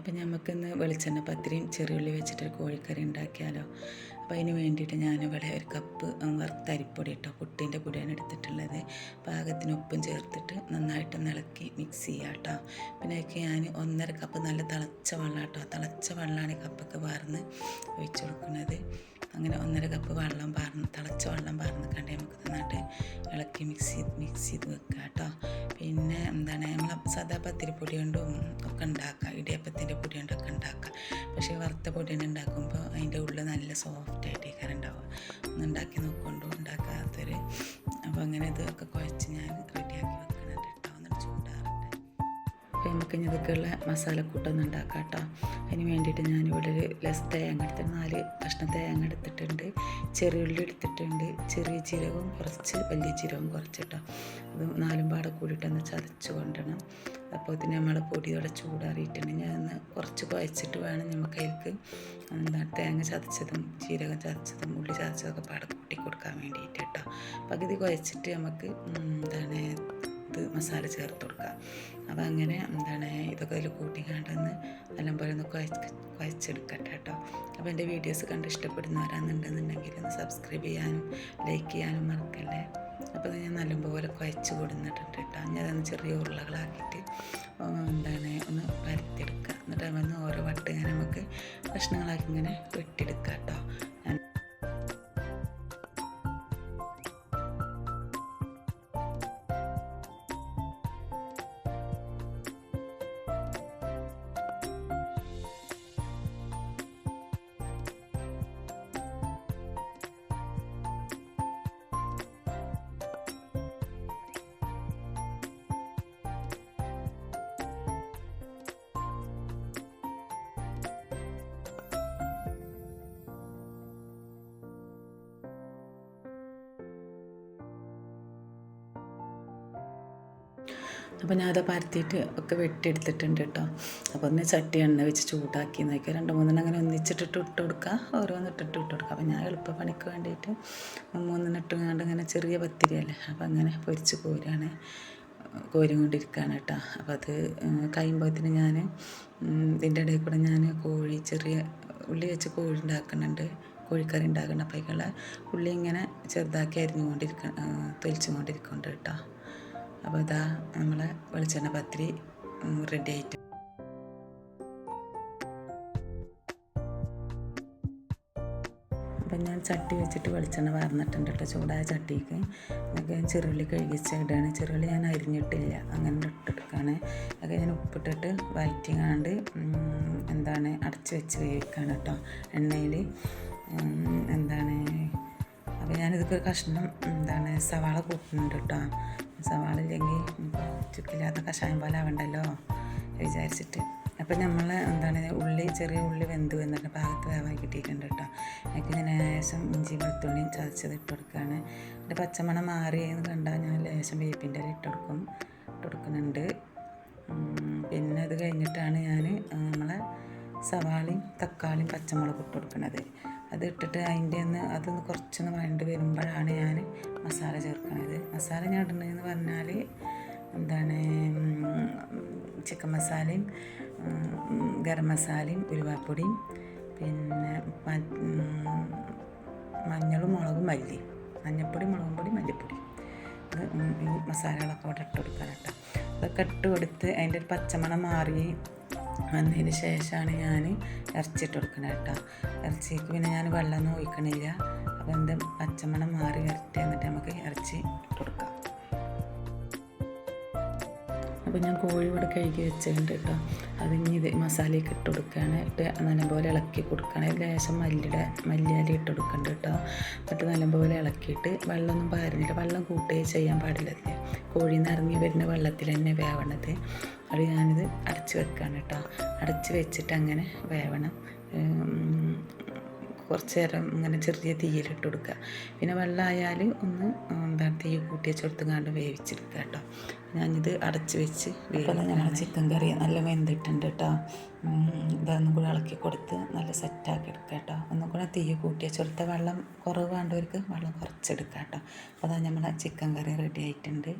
അപ്പം നമുക്കിന്ന് വെളിച്ചെണ്ണ പത്തിരിയും ചെറിയുള്ളി വെച്ചിട്ടൊരു കോഴിക്കറി ഉണ്ടാക്കിയാലോ. അപ്പോൾ അതിന് വേണ്ടിയിട്ട് ഞാനിവിടെ ഒരു കപ്പ് വറുത്ത അരിപ്പൊടി ഇട്ടോ പുട്ടിന്റെ പൊടിയാണ് എടുത്തിട്ടുള്ളത്. പാകത്തിന് ഉപ്പും ചേർത്തിട്ട് നന്നായിട്ട് ഇളക്കി മിക്സ് ചെയ്യാം കേട്ടോ പിന്നെ ഒക്കെ ഞാൻ ഒന്നര കപ്പ് നല്ല തിളച്ച വെള്ളം കേട്ടോ തിളച്ച വെള്ളമാണ് ഈ കപ്പൊക്കെ വാർന്ന് ഒഴിച്ചു കൊടുക്കുന്നത്. അങ്ങനെ ഒന്നര കപ്പ് വെള്ളം പാർന്ന് തിളച്ച വെള്ളം പാർന്ന് കണ്ടേ നമുക്ക് നന്നായിട്ട് ഇളക്കി മിക്സ് ചെയ്ത് മിക്സ് ചെയ്ത് വെക്കുക കേട്ടോ പിന്നെ എന്താണ് നമ്മൾ സാധാ പത്തിരിപ്പൊടി കൊണ്ടും ഒക്കെ ഉണ്ടാക്കാം ഇടിയപ്പത്തിന്റെ പൊടി കൊണ്ടൊക്കെ ഉണ്ടാക്കാം. പക്ഷേ വറുത്ത പൊടി തന്നെ ഉണ്ടാക്കുമ്പോൾ അതിന്റെ ഉള്ളിൽ നല്ല സോഫ്റ്റ് ആയിട്ടേക്കാരം ഉണ്ടാവുക. ഒന്ന് ഉണ്ടാക്കി നോക്കൊണ്ടും ഉണ്ടാക്കാത്തൊരു അപ്പോൾ അങ്ങനെ ഇതൊക്കെ കുഴച്ച് ഞാൻ നമുക്ക് ഇനി ഇതൊക്കെയുള്ള മസാലക്കൂട്ടൊന്നും ഉണ്ടാക്കാം കേട്ടോ അതിന് വേണ്ടിയിട്ട് ഞാനിവിടെ ഒരു ലസ് തേങ്ങ എടുത്ത് നാല് കഷ്ണം തേങ്ങ എടുത്തിട്ടുണ്ട്. ചെറിയുള്ളി എടുത്തിട്ടുണ്ട്. ചെറിയ ജീരകവും കുറച്ച് വലിയ ജീരകവും കുറച്ചിട്ടോ. അത് നാലും പാടെ കൂടിയിട്ടൊന്ന് ചതച്ച് കൊണ്ടണം. അപ്പോൾ ഇതിന് നമ്മളെ പൊടിയോടെ ചൂടാറിയിട്ടുണ്ട്. ഞാൻ ഒന്ന് കുറച്ച് കുഴച്ചിട്ട് വേണം നമുക്ക് അതിലേക്ക് എന്താ തേങ്ങ ചതച്ചതും ജീരകം ചതച്ചതും ഉള്ളി ചതച്ചതൊക്കെ പാടെ കൂട്ടി കൊടുക്കാൻ വേണ്ടിയിട്ട് കേട്ടോ. പകുതി കുഴച്ചിട്ട് നമുക്ക് എന്താണ് ഇത് മസാല ചേർത്ത് കൊടുക്കുക. അപ്പോൾ അങ്ങനെ എന്താണ് ഇതൊക്കെ അതിൽ കൂട്ടിക്കാണ്ടെന്ന് നല്ലപോലെ ഒന്ന് കുഴച്ച് കുഴച്ചെടുക്കട്ടെ കേട്ടോ. അപ്പോൾ എന്റെ വീഡിയോസ് കണ്ട് ഇഷ്ടപ്പെടുന്നവരാണെന്നുണ്ടെന്നുണ്ടെങ്കിൽ ഒന്ന് സബ്സ്ക്രൈബ് ചെയ്യാനും ലൈക്ക് ചെയ്യാനും മറക്കല്ലേ? അപ്പോൾ ഞാൻ നല്ലപോലെ കുഴച്ച് കൊടുന്നിട്ടുണ്ട് കേട്ടോ. ഞാൻ അതൊന്ന് ചെറിയ ഉരുളകളാക്കിയിട്ട് എന്താണ് ഒന്ന് പരത്തിയെടുക്കുക എന്നിട്ട് വന്ന് ഓരോ വട്ട് ഇങ്ങനെ നമുക്ക് കഷ്ണങ്ങളാക്കി ഇങ്ങനെ വെട്ടിയെടുക്കുക കേട്ടോ. അപ്പോൾ ഞാൻ അത് പരത്തിയിട്ട് ഒക്കെ വെട്ടിയെടുത്തിട്ടുണ്ട് കേട്ടോ അപ്പോൾ ഒന്ന് ചട്ടി എണ്ണ വെച്ച് ചൂടാക്കി നോക്കിയാൽ രണ്ട് മൂന്നെണ്ണം അങ്ങനെ ഒന്നിച്ചിട്ടിട്ട് ഇട്ട് കൊടുക്കുക ഓരോന്നിട്ടിട്ട് ഇട്ട് കൊടുക്കുക അപ്പോൾ ഞാൻ എളുപ്പ പണിക്ക് വേണ്ടിയിട്ട് മൂന്നെണ്ണം ഇട്ടുകൊണ്ട് ഇങ്ങനെ ചെറിയ പത്തിരിയല്ലേ. അപ്പോൾ അങ്ങനെ പൊരിച്ച് കോരുകയാണ് കോരി കൊണ്ടിരിക്കുകയാണ് കേട്ടോ അപ്പോൾ അത് കഴിയുമ്പോഴത്തേന് ഞാൻ ഇതിന്റെ ഇടയിൽ കൂടെ ഞാൻ കോഴി ചെറിയ ഉള്ളി വെച്ച് കോഴി ഉണ്ടാക്കുന്നുണ്ട്. കോഴിക്കറി ഉണ്ടാക്കണം അപ്പോൾ ഉള്ളി ഇങ്ങനെ ചെറുതാക്കി അരിഞ്ഞുകൊണ്ടിരിക്ക തൊലിച്ചുകൊണ്ടിരിക്കുന്നുണ്ട് കേട്ടോ അപ്പോൾ ഇതാ നമ്മളെ വെളിച്ചെണ്ണ പത്തിരി റെഡി ആയിട്ട്. അപ്പം ഞാൻ ചട്ടി വെച്ചിട്ട് വെളിച്ചെണ്ണ വാർന്നിട്ടുണ്ട് കേട്ടോ ചൂടായ ചട്ടിക്ക്. എന്നൊക്കെ ചെറുള്ളി കഴുകിച്ച് ഇടുകയാണ് ചെറുള്ളി ഞാൻ അരിഞ്ഞിട്ടില്ല അങ്ങനെ ഇട്ടെടുക്കുകയാണ് അതൊക്കെ ഞാൻ ഉപ്പിട്ടിട്ട് വയറ്റിങ്ങാണ്ട് എന്താണ് അടച്ച് വെച്ച് വേവിക്കുകയാണ് കേട്ടോ. എണ്ണയിൽ എന്താണ് അപ്പോൾ ഞാനിതൊക്കെ കഷ്ണം എന്താണ് സവാള കൂട്ടുന്നുണ്ട് കേട്ടോ. സവാള ഇല്ലെങ്കിൽ ചുക്കില്ലാത്ത കഷായം പോലെ ആവണ്ടല്ലോ വിചാരിച്ചിട്ട്. അപ്പം നമ്മൾ എന്താണ് ഉള്ളി ചെറിയ ഉള്ളി വെന്തു വന്നിട്ട് പാകത്ത് വേവായി കിട്ടിയിട്ടുണ്ട് കേട്ടോ. എനിക്ക് ഞാൻ ലേശം ഇഞ്ചി വെളുത്തുള്ളിയും ചതച്ചത് ഇട്ട് കൊടുക്കുകയാണ്. എന്റെ പച്ചമണം മാറിയെന്ന് കണ്ടാൽ ഞാൻ ലേശം വേപ്പിന്റെ ഇട്ട് കൊടുക്കും ഇട്ട് കൊടുക്കുന്നുണ്ട്. പിന്നെ അത് കഴിഞ്ഞിട്ടാണ് ഞാൻ നമ്മളെ സവാളയും തക്കാളിയും പച്ചമുളക് ഇട്ട് കൊടുക്കുന്നത്. അത് ഇട്ടിട്ട് അതിന്റെ ഒന്ന് അതൊന്ന് കുറച്ചൊന്ന് വഴണ്ട് വരുമ്പോഴാണ് ഞാൻ മസാല ചേർക്കുന്നത് മസാല ഞാൻ ഇടുന്നതെന്ന് പറഞ്ഞാൽ എന്താണ് ചിക്കൻ മസാലയും ഗരം മസാലയും ഉലുവാപ്പൊടിയും പിന്നെ മഞ്ഞളും മുളകും മല്ലി മഞ്ഞൾപ്പൊടി മുളകും പൊടി മല്ലിപ്പൊടി. ഈ മസാലകളൊക്കെ അവിടെ ഇട്ട് അതൊക്കെ ഇട്ട് കൊടുത്ത് അതിന്റെ ഒരു പച്ചമണം മാറി വന്നതിന് ശേഷമാണ് ഞാൻ ഇറച്ചിട്ട് കൊടുക്കുന്നത് കേട്ടോ. ഇറച്ചിക്ക് പിന്നെ ഞാൻ വെള്ളമൊന്നും ഒഴിക്കണില്ല. അപ്പോൾ എന്താ പച്ചമണം മാറി വരട്ടെ എന്നിട്ട് നമുക്ക് ഇറച്ചി ഇട്ട് കൊടുക്കാം. അപ്പോൾ ഞാൻ കോഴി ഇവിടെ കഴുകി വെച്ചിട്ടുണ്ട് കേട്ടോ. അത് ഇനി ഇത് മസാലയൊക്കെ ഇട്ട് കൊടുക്കുകയാണ്. ഇട്ട് നല്ലപോലെ ഇളക്കി കൊടുക്കുകയാണ്. ലേശം മല്ലിയുടെ മല്ലിയാലി ഇട്ട് കൊടുക്കുന്നുണ്ട് കേട്ടോ. എന്നിട്ട് നല്ലപോലെ ഇളക്കിയിട്ട് വെള്ളമൊന്നും പാരുന്നില്ല. വെള്ളം കൂട്ടുകയും ചെയ്യാൻ പാടില്ല കോഴി നിന്ന് ഇറങ്ങി വരുന്ന വെള്ളത്തിൽ തന്നെ വേവണത്. അത് ഞാനിത് അടച്ച് വെക്കുകയാണ് കേട്ടോ. അടച്ച് വെച്ചിട്ട് അങ്ങനെ വേവണം. കുറച്ച് നേരം ഇങ്ങനെ ചെറിയ തീയിലിട്ട് കൊടുക്കുക. പിന്നെ വെള്ളമായാൽ ഒന്ന് എന്താണ് തീ കൂട്ടി വെച്ചെടുത്തുങ്ങാണ്ട് വേവിച്ചെടുക്കുക കേട്ടോ. ഞാനിത് അടച്ച് വെച്ച് ഞങ്ങളുടെ ചിക്കൻ കറി നല്ല വെന്തിട്ടുണ്ട് കേട്ടോ. ഇതൊന്നും കൂടെ ഇളക്കി കൊടുത്ത് നല്ല സെറ്റാക്കി എടുക്കുക കേട്ടോ. ഒന്നും കൂടെ തീ കൂട്ടി വെച്ചെടുത്ത വെള്ളം കുറവ് വേണ്ടവർക്ക് വെള്ളം കുറച്ചെടുക്കുക കേട്ടോ. അപ്പോൾ അതാ നമ്മളെ ചിക്കൻ കറി റെഡി ആയിട്ടുണ്ട്.